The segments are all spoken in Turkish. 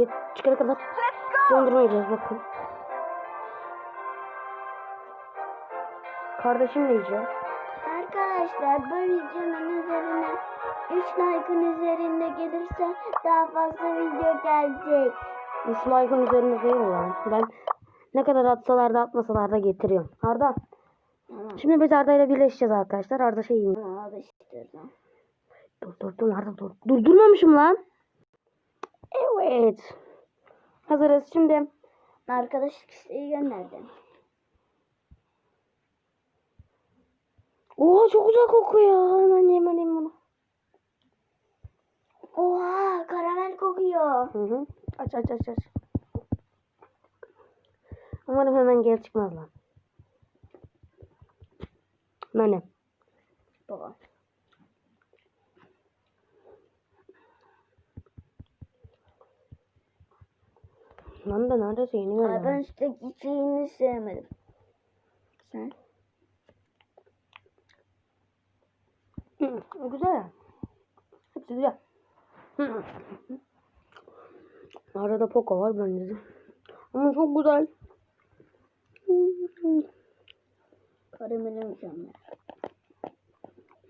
Git çıkana kadar dondurma yiyeceğiz bakın. Kardeşim ne yiyecek? Arkadaşlar bu videonun üzerine 3 like'ın üzerinde gelirse daha fazla video gelecek. 3 like'ın üzerinde değil mi lan? Ben ne kadar atsalar da atmasalar da getiriyorum. Arda. Tamam. Şimdi biz Arda ile birleşeceğiz arkadaşlar. Arda şey yiyin. Tamam alıştırdım. Dur dur dur Arda dur. Durdurmamışım lan. Evet. Hazırız şimdi. Arkadaşlık isteği gönderdim. Oo çok güzel kokuyor. Hemen hemen bunu. Oha karamel kokuyor. Hı hı. Aç aç aç aç. Umarım hemen geri çıkmaz lan. Nane. Baba. Lan da neredeyse yeniyor Ay, ben üstteki şeyini sevmedim. Sen? Hı, Güzel. Hepsi güzel. Hı. Arada Poco var bende de. Ama çok güzel. Karameli mükemmel.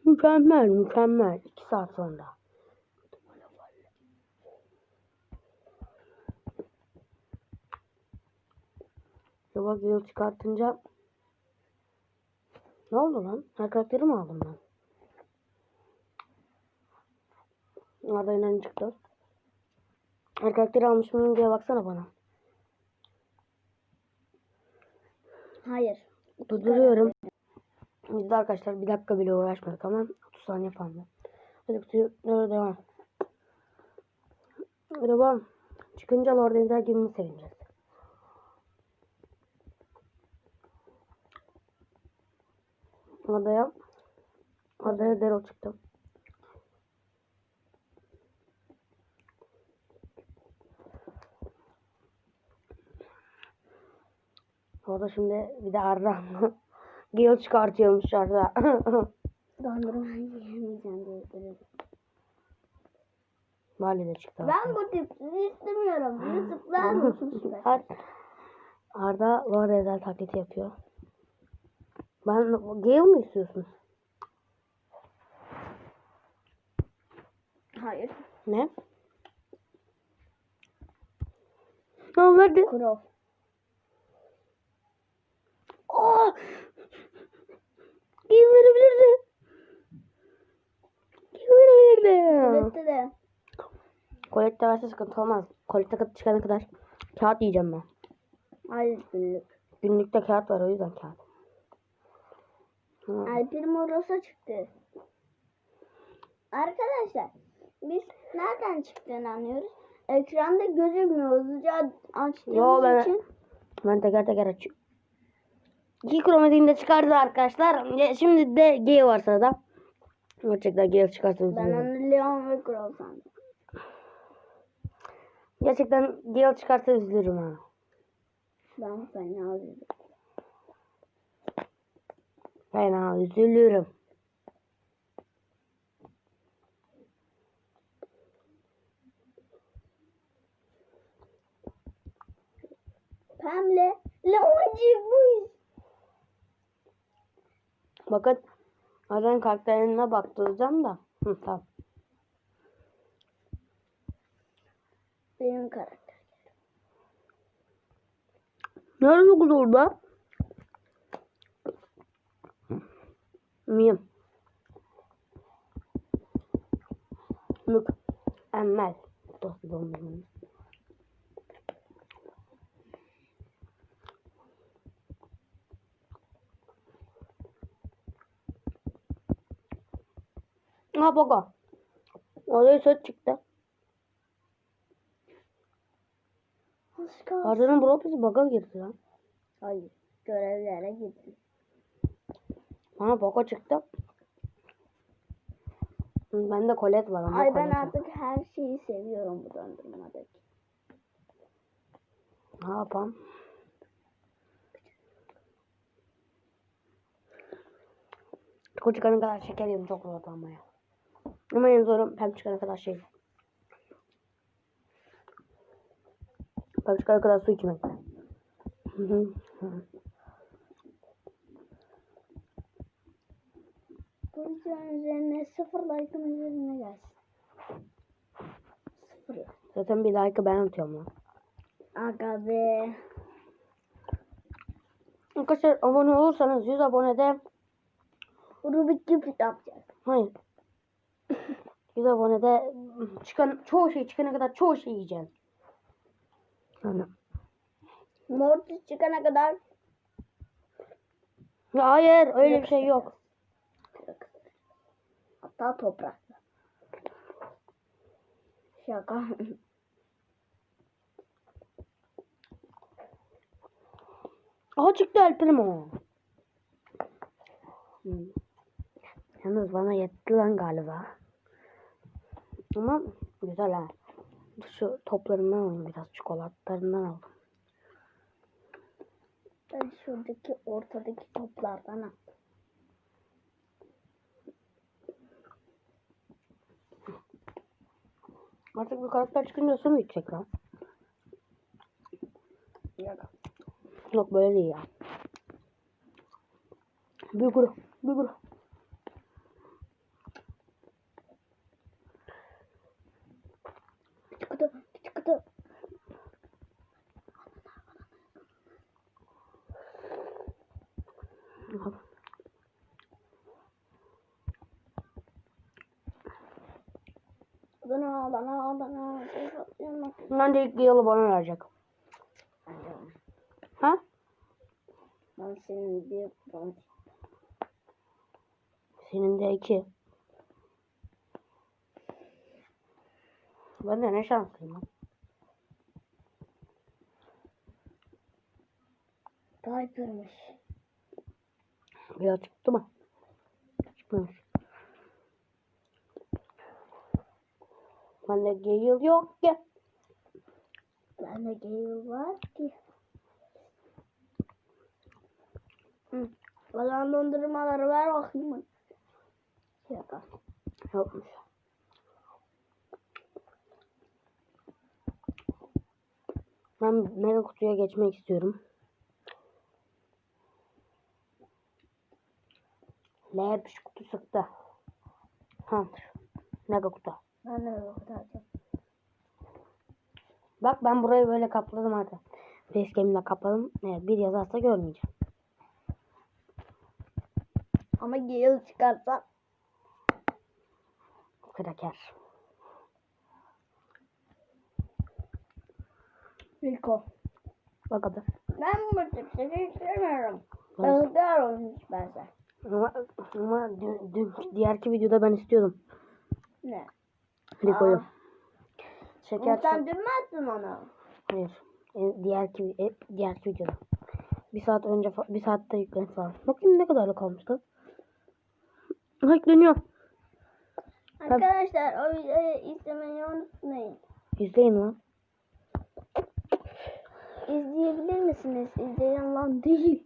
Mükemmel mükemmel. 2 saat sonra. Ya bak yıl çıkartınca ne oldu lan? Her karakteri mi aldım ben? Arada yine çıktı. Her karakteri almış mıyım diye baksana bana. Hayır. Durduruyorum. Biz de arkadaşlar bir dakika bile uğraşmadık ama 30 saniye falan. Hadi kutuyu devam. Devam. Çıkınca Lord Ender gibi mi sevineceğiz? Adaya Adaya Dero çıktı. O da şimdi bir de Arda Gale çıkartıyormuş Arda. Dondurma yiyemeyeceğim diye duruyorum. Vali de çıktı. Ben bu tipsizi istemiyorum. Bunu tıklar mısın? Ar Arda Lord Ender taklidi yapıyor. Ben Gale mi istiyorsun? Hayır. Ne? Ne verdi? Kurov. Aa! Gale verebilirdi. Gale verebilirdi. Kulette de. Kolette verse sıkıntı olmaz. Kolette kadar çıkana kadar kağıt yiyeceğim ben. Hayır günlük. Günlükte kağıt var o yüzden kağıt. Alper Moros'a çıktı. Arkadaşlar biz nereden çıktığını anlıyoruz. Ekranda gözükmüyor. Hızlıca açtığımız Yo, ben- için. Ben teker teker açıyorum. İki kromatiğini de çıkardı arkadaşlar. Şimdi de G var sırada. Gerçekten G çıkarsa Ben üzülürüm. onu Leon ve Kurov sandım. Gerçekten G çıkarsa üzülürüm ha. Ben fena üzüldüm. Fena üzülürüm. Pemle Leon çıkmış. Bakın. Zaten karakterine baktıracağım da. Hı, tamam. Benim karakter. Nerede kız orada? Miyim? Mükemmel. Dost dondurmanın. Ha baka. Oraya söz çıktı. Arda'nın brofisi baka girdi lan. Hayır. Görevlere gittim. Bana baka çıktı. Bende kolet var ama Ay ben artık her şeyi seviyorum bu dondurmadaki. Ne yapalım? Çikolata çıkana kadar şeker yedim çok zor ama ya. Ama en zoru pem çıkana kadar şey. Ben çıkana kadar su içmek. Hı hı. Bu videonun üzerine sıfır like'ın üzerine gelsin. Sıfır like. Zaten bir like'ı ben atıyorum lan. Aga be. Arkadaşlar abone olursanız 100 abonede Rubik Cupid yapacağız. hayır 100 abonede çıkan çoğu şey çıkana kadar çoğu şey yiyeceğiz. Yani, Mortis çıkana kadar ya hayır öyle bir şey yok. Hatta toprakta. Şaka. Aha çıktı El Primo. Hmm. Yalnız bana yetti lan galiba. Ama güzel ha. Şu toplarından alayım biraz çikolatalarından aldım. Ben şuradaki ortadaki toplardan al. Artık bir karakter çıkınca su mu içecek lan? Yok. Böyle değil ya. Büyük kuru. Büyük kuru. Küçük kutu, küçük kutu. Bana, bana, bana. Şey yapıyorum. Bence ilk yılı bana verecek. Ha? Ben senin bir ben Senin de iki. Ben de ne şanslıyım lan. Piper'mış. Ya çıktı mı? Çıkmamış. Bende Gale yok ki. Bende Gale var ki. Hı. Kalan dondurmaları ver bakayım. Şaka. Yokmuş. Ben mega kutuya geçmek istiyorum. L kutu sıktı. Ha. Mega kutu. Ben de öyle kurtaracağım. Bak ben burayı böyle kapladım artık. Facecam'le kapladım. Evet, bir yazarsa görmeyeceğim. Ama Gale çıkarsa Kraker. Rico. Bak abi. Ben bu tip seni istemiyorum. Yazıklar olmuş bense. Ama, ama dün, dün diğerki videoda ben istiyordum. Ne? Rico'yu. Şeker Ama sen dün mü attın onu? Hayır. E, diğerki, e, diğerki videoda. Bir saat önce, bir saatte yüklenmiş falan. Bakayım ne kadarlık kalmıştı. Yükleniyor. Arkadaşlar o videoyu izlemeyi unutmayın. İzleyin lan. İzleyebilir misiniz? İzleyen lan değil.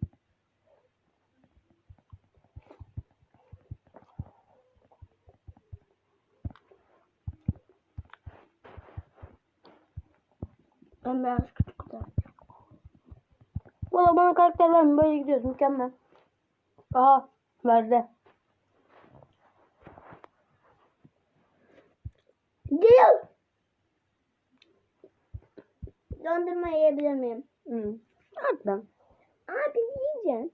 Ben küçük tutarım. Valla bana karakter vermiyor. Böyle gidiyoruz. Mükemmel. Aha. Verdi. Gel. Dondurma yiyebilir miyim? Hı. Harbiden. Abi yiyeceğim.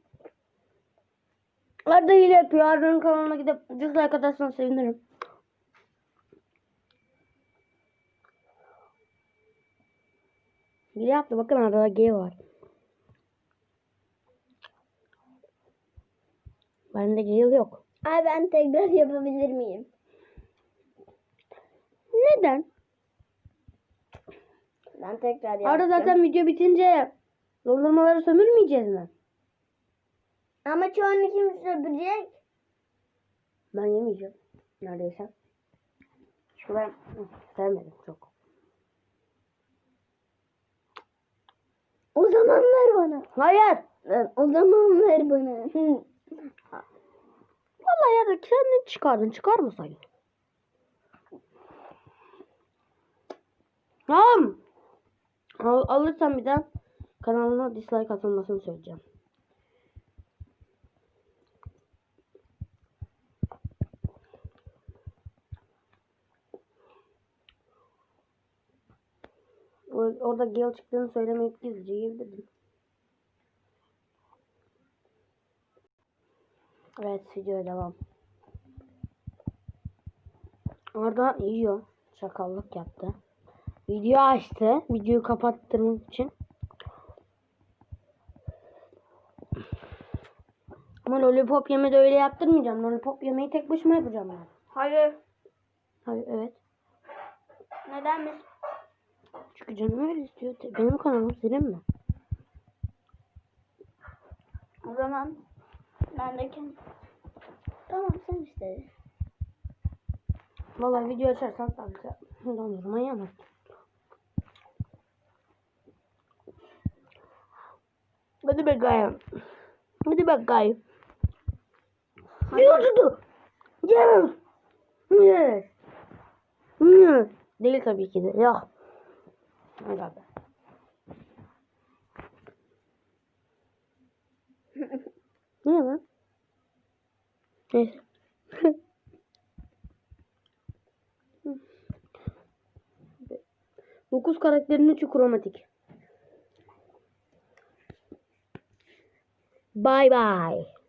Arda hile yapıyor. Arda'nın kanalına gidip dislike atarsanız sevinirim. Hile yaptı. Bakın Arda'da G var. Bende Gale yok. Abi ben tekrar yapabilir miyim? Neden? Ben tekrar yapacağım. Arda zaten video bitince dondurmaları sömürmeyeceğiz mi? Ama çoğunu kim süpürecek? Ben yemeyeceğim. Neredeyse. Şu ben sevmedim çok. O zaman ver bana. Hayır. O zaman ver bana. Hı. Vallahi ya da kendin çıkardın. Çıkarmasaydın. Tamam. Al, alırsam bir daha kanalına dislike atılmasını söyleyeceğim. O- Orada Gale çıktığını söylemeyip gizlice yiyebilirdim. Evet videoya devam. Orada yiyor. Çakallık yaptı. Video açtı. Videoyu kapattırmak için. Ama lollipop yeme de öyle yaptırmayacağım. Lollipop yemeyi tek başıma yapacağım ben. Hayır. Hayır evet. Nedenmiş? Çünkü canım öyle istiyor. Benim kanalım senin mi? O zaman ben de kendim. Tamam sen işte. Vallahi video açarsan sadece dondurma yemem. Hadi bakayım. Hadi bakayım. Yok tuttu. Yes. Yes. Yes. Değil tabii ki de. Yok. Abi. Niye lan? Neyse. Dokuz karakterin üçü kromatik. Bye bye.